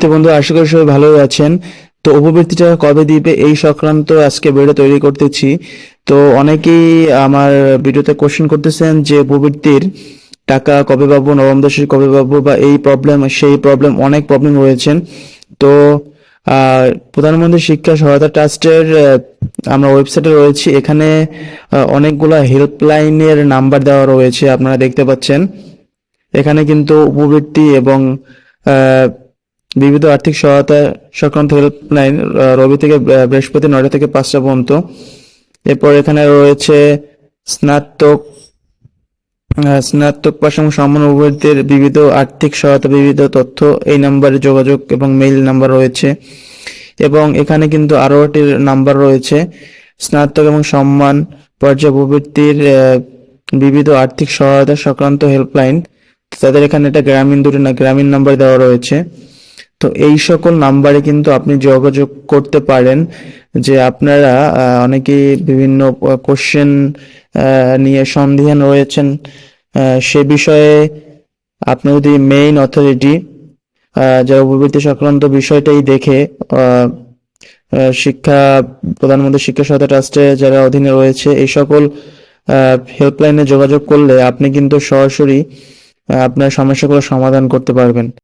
তো বন্ধু, আশা করি সবাই ভালোই আছেন। তো উপবৃত্তিটা কবে দিবে এই সংক্রান্ত আজকে ভিডিও তৈরি করতেছি। তো অনেকেই আমার ভিডিওতে কোশ্চেন করতেছেন যে উপবৃত্তির টাকা কবে পাবো, নবম দশের কবে পাবো বা এই প্রবলেম সেই প্রবলেম অনেক প্রবলেম রয়েছেন। তো প্রধানমন্ত্রী শিক্ষা সহায়তা ট্রাস্টের আমরা ওয়েবসাইটে রয়েছি। এখানে অনেকগুলা হেল্পলাইনের নাম্বার দেওয়া রয়েছে, আপনারা দেখতে পাচ্ছেন। এখানে কিন্তু উপবৃত্তি এবং বিবিধ আর্থিক সহায়তা সংক্রান্ত হেল্পলাইন রবি থেকে বৃহস্পতি নয়টা থেকে পাঁচটা পর্যন্ত। এরপর এখানে রয়েছে স্নাতক স্নাতক সম্মান উপবৃত্তির বিবিধ আর্থিক সহায়তা বিবিধ তথ্য এই নাম্বারে যোগাযোগ এবং মেইল নাম্বার রয়েছে। এবং এখানে কিন্তু আরও একটি নাম্বার রয়েছে স্নাতক এবং সম্মান আহ, বিবিধ আর্থিক সহায়তা সংক্রান্ত হেল্পলাইন তাদের এখানে এটা গ্রামীণ দুটি না গ্রামীণ নাম্বার দেওয়া রয়েছে। তো এই সকল নাম্বারে কিন্তু আপনি যোগাযোগ করতে পারেন যে আপনারা আহ, অনেকেই বিভিন্ন কোশ্চেন নিয়ে সন্দিহান রয়েছেন। সে বিষয়ে আপনি যদি মেইন অথরিটি যারা উপবৃত্তি সংক্রান্ত বিষয়টাই দেখে শিক্ষা প্রধানমন্ত্রী শিক্ষা সহায়তা ট্রাস্টে যারা অধীনে রয়েছে এই সকল হেল্পলাইনে যোগাযোগ করলে আপনি কিন্তু সরাসরি আপনার সমস্যাগুলো সমাধান করতে পারবেন।